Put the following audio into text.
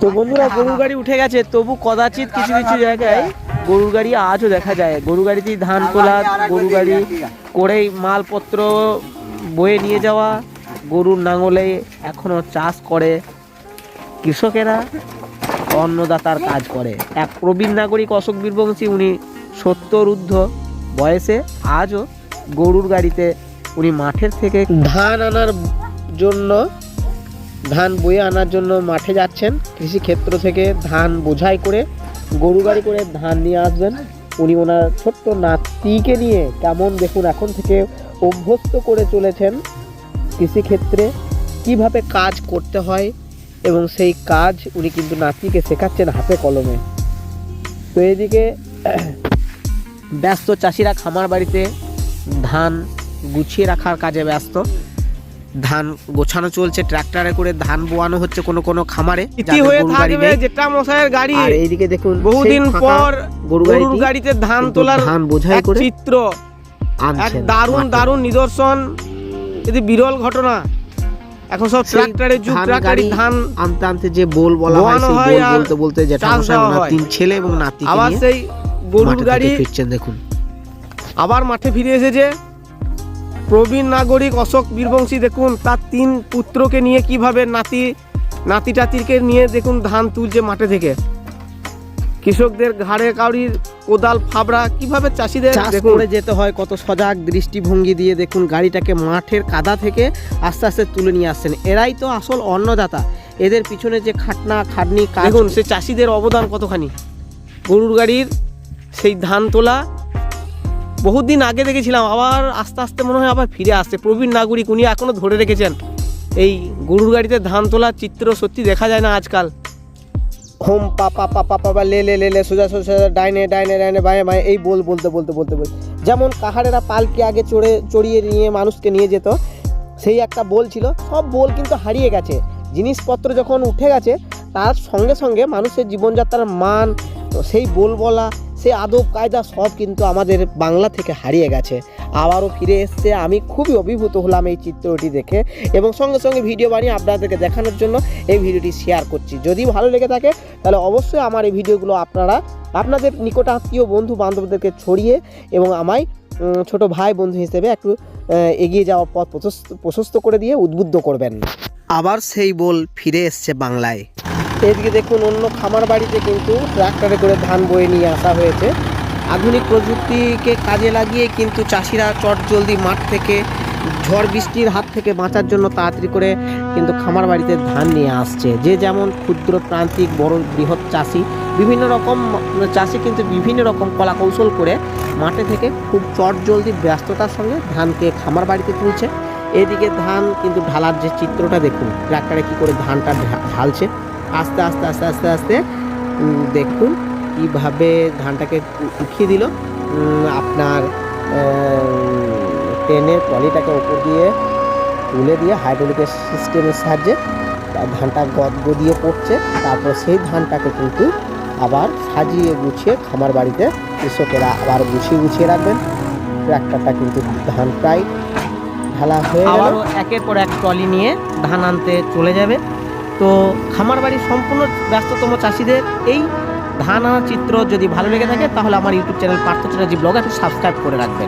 তো বন্ধুরা, গরুর গাড়ি উঠে গেছে, তবু কদাচিৎ কিছু কিছু জায়গায় গরুর গাড়ি আজও দেখা যায়। গরু গাড়িতেই ধান তোলা গরু গাড়ি করেই মালপত্র বয়ে নিয়ে যাওয়া, গরুর নাঙলে এখনও চাষ করে কৃষকেরা, অন্নদাতার কাজ করে। এক প্রবীণ নাগরিক অশোক বীরবংশী, উনি সত্তর ঊর্ধ্ব বয়সে আজও গরুর গাড়িতে উনি মাঠের থেকে ধান আনার জন্য ধান বয়ে আনার জন্য মাঠে যাচ্ছেন। কৃষি ক্ষেত্র থেকে ধান বোঝাই করে, গরু গাড়ি করে ধান নিয়ে আসবেন। উনি ওনার ছোট্ট নাতিকে নিয়ে কেমন দেখুন এখন থেকে অভ্যস্ত করে চলেছেন কৃষিক্ষেত্রে। কীভাবে কাজ করতে হয় এবং সেই কাজ উনি কিন্তু নাতিকে শেখাচ্ছেন হাতে কলমে। তো এদিকে ব্যস্ত চাষিরা খামার বাড়িতে ধান গুছিয়ে রাখার কাজে ব্যস্ত। ধান গোছানো চলছে ট্রাক্টরে করে ধান বোয়ানো হচ্ছে কোনো কোনো খামারে হয়ে থাকবে যেটা মশাইয়ের গাড়ি। আর এইদিকে দেখুন বহুদিন পর গরুর গাড়িতে ধান তোলার ধান বোঝাই করে চিত্র এক দারুণ দারুণ নিদর্শন এটি বিরল ঘটনা। এখন সব সেই যুগ ট্রাক্টরে ধান আনতে আনতে যে বোল বলা হয় সেই বোল বলতে বলতে যেটা চাষ মশাই ওনার তিন ছেলে এবং নাতিকে আবার সেই গরুর গাড়ি ফিরছেন দেখুন। আবার মাঠে ফিরে এসেছে। প্রবীণ নাগরিক অশোক বীরবংশী দেখুন তার তিন পুত্রকে নিয়ে কীভাবে নাতি নাতি টাতিকে নিয়ে দেখুন ধান তুলছে মাঠে থেকে। কৃষকদের ঘাড়ে কাউরির কোদাল ফাবড়া কীভাবে চাষিদের করে যেতে হয় কত সজাগ দৃষ্টিভঙ্গি দিয়ে দেখুন গাড়িটাকে মাঠের কাদা থেকে আস্তে আস্তে তুলে নিয়ে আসছেন। এরাই তো আসল অন্নদাতা। এদের পিছনে যে খাটনা খাটনি দেখুন সে চাষিদের অবদান কতখানি। গরুর গাড়ির সেই ধান তোলা বহুদিন আগে দেখেছিলাম আবার আস্তে আস্তে মনে হয় আবার ফিরে আসছে। প্রবীণ নাগরিক উনি এখনও ধরে রেখেছেন। এই গরুর গাড়িতে ধান তোলার চিত্র সত্যি দেখা যায় না আজকাল। হোম পা পা পা পা পা লে লে লে লে সোজা সোজা সোজা, ডাইনে ডাইনে ডাইনে বায়ে বায়ে এই বল বলতে বলতে বলতে বলতে। যেমন কাহারেরা পালকি আগে চড়ে চড়িয়ে নিয়ে মানুষকে নিয়ে যেত সেই একটা বল ছিল। সব বল কিন্তু হারিয়ে গেছে। জিনিসপত্র যখন উঠে গেছে তার সঙ্গে সঙ্গে মানুষের জীবনযাত্রার মান সেই বল বলা সেই আদব কায়দা সব কিন্তু আমাদের বাংলা থেকে হারিয়ে গেছে। আবারও ফিরে এসছে। আমি খুবই অভিভূত হলাম এই চিত্রটি দেখে এবং সঙ্গে সঙ্গে ভিডিও বানিয়ে আপনাদেরকে দেখানোর জন্য এই ভিডিওটি শেয়ার করছি। যদি ভালো লেগে থাকে, তাহলে অবশ্যই আমার এই ভিডিওগুলো আপনারা, আপনাদের নিকট আত্মীয় বন্ধু বান্ধবদেরকে ছড়িয়ে এবং আমায় ছোট ভাই বন্ধু হিসেবে একটু এগিয়ে যাওয়ার পথ প্রশস্ত- প্রশস্ত করে দিয়ে উদ্বুদ্ধ করবেন। আবার সেই বোল ফিরে এসছে বাংলায়। এদিকে দেখুন, অন্য খামার বাড়িতে কিন্তু ট্রাক্টরে করে ধান বয়ে নিয়ে আসা হয়েছে। আধুনিক প্রযুক্তিকে কাজে লাগিয়ে কিন্তু চাষিরা চট জলদি মাঠ থেকে ঝড় বৃষ্টির হাত থেকে বাঁচার জন্য তাড়াতাড়ি করে কিন্তু খামার বাড়িতে ধান নিয়ে আসছে। যে যেমন ক্ষুদ্র প্রান্তিক, বড় বৃহৎ চাষি, বিভিন্ন রকম চাষি কিন্তু বিভিন্ন রকম কলা কৌশল করে মাঠে থেকে খুব চট জলদি ব্যস্ততার সঙ্গে ধানকে খামার বাড়িতে তুলছে। এদিকে ধান কিন্তু ঢালার যে চিত্রটা দেখুন, ট্রাক্টরে কি করে ধানটা ঢালছে, আস্তে আস্তে আস্তে আস্তে আস্তে দেখুন কীভাবে ধানটাকে উঠিয়ে দিল আপনার ট্রেনের ট্রলিটাকে উপর দিয়ে তুলে দিয়ে হাইড্রোলিকের সিস্টেমের সাহায্যে ধানটা গদ গদিয়ে পড়ছে, তারপর সেই ধানটাকে কিন্তু আবার সাজিয়ে গুছিয়ে খামার বাড়িতে কৃষকেরা আবার গুছিয়ে গুছিয়ে রাখবেন। ট্র্যাক্টরটা কিন্তু ধান প্রায় ঢালা হয়ে আবারও একের পর এক ট্রলি নিয়ে ধান আনতে চলে যাবে। তো খামার বাড়ির সম্পূর্ণ ব্যস্ততম চাষিদের এই ধান আনার চিত্র যদি ভালো লেগে থাকে, তাহলে আমার YouTube channel Partha Chatterjee vlog একটু সাবস্ক্রাইব করে রাখবেন।